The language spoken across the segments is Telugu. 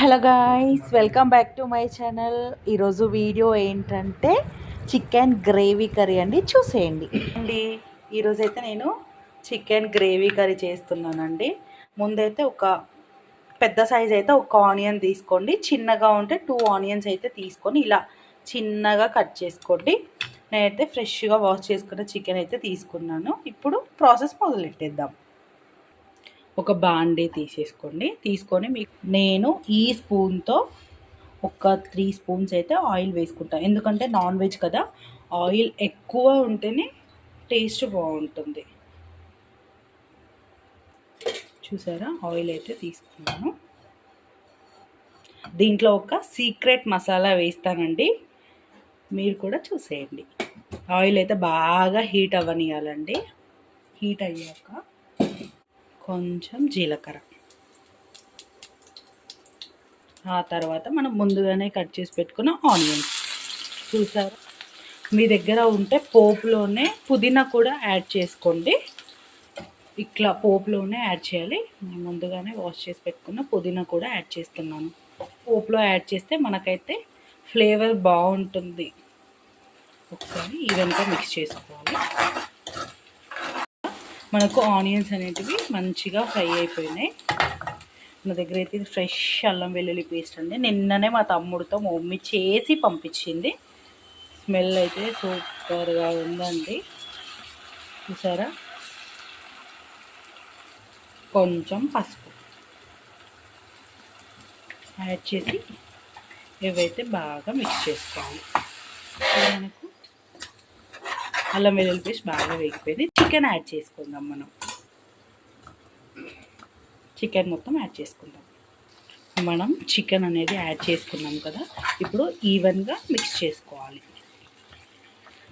Hello guys welcome back to my channel ఈరోజు వీడియో ఏంటంటే చికెన్ గ్రేవీ కర్రీ అండి. చూసేయండి. అండి ఈరోజైతే నేను చికెన్ గ్రేవీ కర్రీ చేస్తున్నానండి. ముందైతే ఒక పెద్ద సైజ్ అయితే ఒక ఆనియన్ తీసుకోండి. చిన్నగా ఉంటే టూ ఆనియన్స్ అయితే తీసుకొని ఇలా చిన్నగా కట్ చేసుకోండి. నేనైతే ఫ్రెష్గా వాష్ చేసుకున్న చికెన్ అయితే తీసుకున్నాను. ఇప్పుడు ప్రాసెస్ మొదలెట్టేద్దాం. ఒక బాండీ తీసేసుకోండి. తీసుకొని మీకు నేను ఈ స్పూన్తో ఒక త్రీ స్పూన్స్ అయితే ఆయిల్ వేసుకుంటాను ఎందుకంటే నాన్ వెజ్ కదా ఆయిల్ ఎక్కువ ఉంటేనే టేస్ట్ బాగుంటుంది. చూసారా? ఆయిల్ అయితే తీసుకున్నాను. దీంట్లో ఒక సీక్రెట్ మసాలా వేస్తానండి. మీరు కూడా చూసేయండి. ఆయిల్ అయితే బాగా హీట్ అవ్వనియాలండి. హీట్ అయ్యాక కొంచెం జీలకర్ర. ఆ తర్వాత మనం ముందుగానే కట్ చేసి పెట్టుకున్న ఆనియన్స్. చూసారు? మీ దగ్గర ఉంటే పోపులోనే పుదీనా కూడా యాడ్ చేసుకోండి. ఇట్లా పోపులోనే యాడ్ చేయాలి. నేను ముందుగానే వాష్ చేసి పెట్టుకున్న పుదీనా కూడా యాడ్ చేస్తున్నాను. పోపులో యాడ్ చేస్తే మనకైతే ఫ్లేవర్ బాగుంటుంది. ఒకసారి ఈవెన్గా మిక్స్ చేసుకోవాలి. మనకు ఆనియన్స్ అనేటివి మంచిగా ఫ్రై అయిపోయినాయి. నా దగ్గర అయితే ఫ్రెష్ అల్లం వెల్లుల్లి పేస్ట్ అండి. నిన్ననే మా తమ్ముడితో మా మమ్మీ చేసి పంపించింది. స్మెల్ అయితే సూపర్గా ఉందండి. చూసారా? కొంచెం పసుపు యాడ్ చేసి ఇవైతే బాగా మిక్స్ చేసుకోవాలి. మనకు అల్లం వెల్లుల్లి పేస్ట్ బాగా వేగిపోయింది. చికెన్ యాడ్ చేసుకుందాం మనం. చికెన్ మొత్తం యాడ్ చేసుకుందాం. మనం చికెన్ అనేది యాడ్ చేసుకున్నాం కదా ఇప్పుడు ఈవెన్గా మిక్స్ చేసుకోవాలి.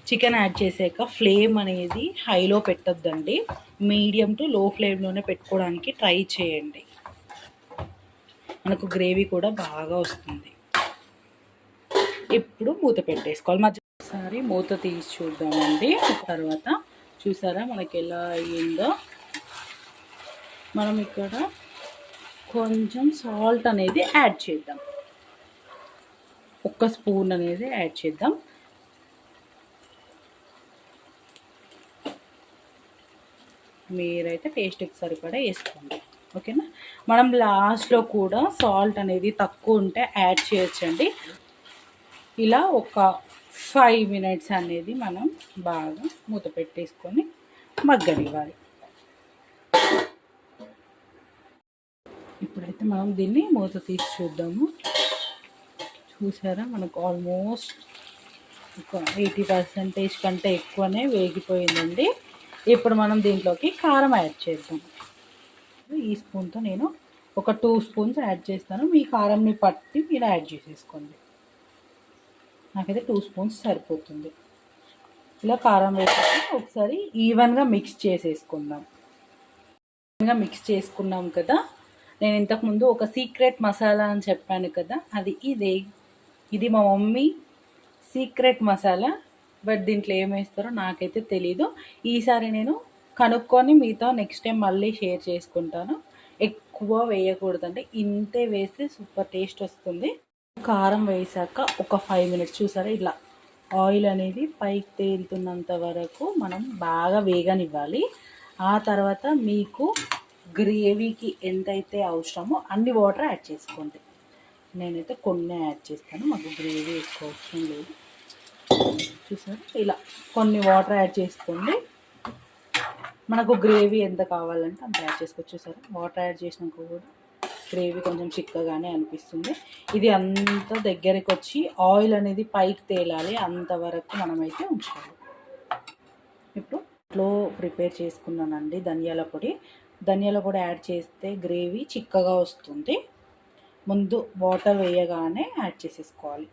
చికెన్ యాడ్ చేసాక ఫ్లేమ్ అనేది హైలో పెట్టద్దండి. మీడియం టు లో ఫ్లేమ్లోనే పెట్టుకోవడానికి ట్రై చేయండి. మనకు గ్రేవీ కూడా బాగా వస్తుంది. ఇప్పుడు మూత పెట్టేసుకోవాలి. మధ్య ఒకసారి మూత తీసి చూద్దామండి. తర్వాత చూసారా మనకి ఎలా అయ్యిందో? మనం ఇక్కడ కొంచెం సాల్ట్ అనేది యాడ్ చేద్దాం. ఒక్క స్పూన్ అనేది యాడ్ చేద్దాం. మీరైతే టేస్ట్కి సరిపడా వేసుకోండి. ఓకేనా? మనం లాస్ట్లో కూడా సాల్ట్ అనేది తక్కువ ఉంటే యాడ్ చేయొచ్చండి. ఇలా ఒక ఫైవ్ మినిట్స్ అనేది మనం బాగా మూత పెట్టేసుకొని మగ్గనివ్వాలి. ఇప్పుడైతే మనం దీన్ని మూత తీసి చూద్దాము. చూసారా? మనకు ఆల్మోస్ట్ ఒక ఎయిటీ పర్సెంటేజ్ కంటే ఎక్కువనే వేగిపోయిందండి. ఇప్పుడు మనం దీంట్లోకి కారం యాడ్ చేద్దాం. ఈ స్పూన్తో నేను ఒక టూ స్పూన్స్ యాడ్ చేస్తాను. మీ కారంని పట్టి మీరు యాడ్ చేసేసుకోండి. నాకైతే టూ స్పూన్స్ సరిపోతుంది. ఇలా కారం వేసుకొని ఒకసారి ఈవెన్గా మిక్స్ చేసేసుకుందాం. ఈవెన్గా మిక్స్ చేసుకున్నాం కదా నేను ఇంతకుముందు ఒక సీక్రెట్ మసాలా అని చెప్పాను కదా అది ఇదే. ఇది మా మమ్మీ సీక్రెట్ మసాలా బట్ దీంట్లో ఏమేస్తారో నాకైతే తెలీదు. ఈసారి నేను కనుక్కొని మీతో నెక్స్ట్ టైం మళ్ళీ షేర్ చేసుకుంటాను. ఎక్కువ వేయకూడదంటే ఇంతే వేస్తే సూపర్ టేస్ట్ వస్తుంది. కారం వేసాక ఒక ఫైవ్ మినిట్స్ చూసారా? ఇలా ఆయిల్ అనేది పైకి తేలుతున్నంత వరకు మనం బాగా వేగనివ్వాలి. ఆ తర్వాత మీకు గ్రేవీకి ఎంతైతే అవసరమో అన్ని వాటర్ యాడ్ చేసుకోండి. నేనైతే కొన్ని యాడ్ చేస్తాను. మాకు గ్రేవీ ఎక్కువ అవసరం లేదు. చూసారు? ఇలా కొన్ని వాటర్ యాడ్ చేసుకోండి. మనకు గ్రేవీ ఎంత కావాలంటే అంత యాడ్ చేసుకోవచ్చు. చూసారా? వాటర్ యాడ్ చేసినాక కూడా గ్రేవీ కొంచెం చిక్కగానే అనిపిస్తుంది. ఇది అంత దగ్గరికి వచ్చి ఆయిల్ అనేది పైకి తేలాలి. అంతవరకు మనమైతే ఉంచాలి. ఇప్పుడు ఇంట్లో ప్రిపేర్ చేసుకున్నానండి ధనియాల పొడి. ధనియాల పొడి యాడ్ చేస్తే గ్రేవీ చిక్కగా వస్తుంది. ముందు వాటర్ వేయగానే యాడ్ చేసేసుకోవాలి.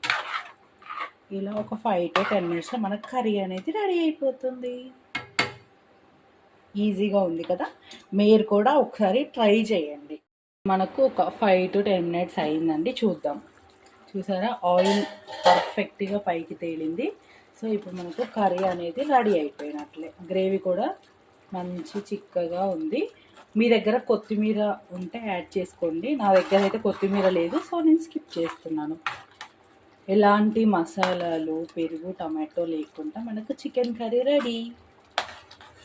ఇలా ఒక ఫైవ్ టు టెన్ మినిట్స్లో మనకు కర్రీ అనేది రెడీ అయిపోతుంది. ఈజీగా ఉంది కదా? మీరు కూడా ఒకసారి ట్రై చేయండి. మనకు ఒక ఫైవ్ టు టెన్ మినిట్స్ అయిందండి చూద్దాం. చూసారా? ఆయిల్ పర్ఫెక్ట్గా పైకి తేలింది. సో ఇప్పుడు మనకు కర్రీ అనేది రెడీ అయిపోయినట్లే. గ్రేవీ కూడా మంచి చిక్కగా ఉంది. మీ దగ్గర కొత్తిమీర ఉంటే యాడ్ చేసుకోండి. నా దగ్గర అయితే కొత్తిమీర లేదు సో నేను స్కిప్ చేస్తున్నాను. ఎలాంటి మసాలాలు పెరుగు టమాటో లేకుండా మనకు చికెన్ కర్రీ రెడీ.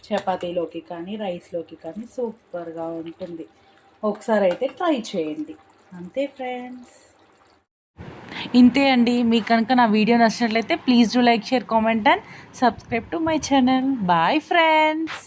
చపాతీలోకి కానీ రైస్లోకి కానీ సూపర్గా ఉంటుంది. ఒకసారి అయితే ట్రై చేయండి. అంతే ఫ్రెండ్స్. ఇంతే అండి. మీకు కనుక నా వీడియో నచ్చినట్లయితే please do like share comment and subscribe to my channel. Bye friends.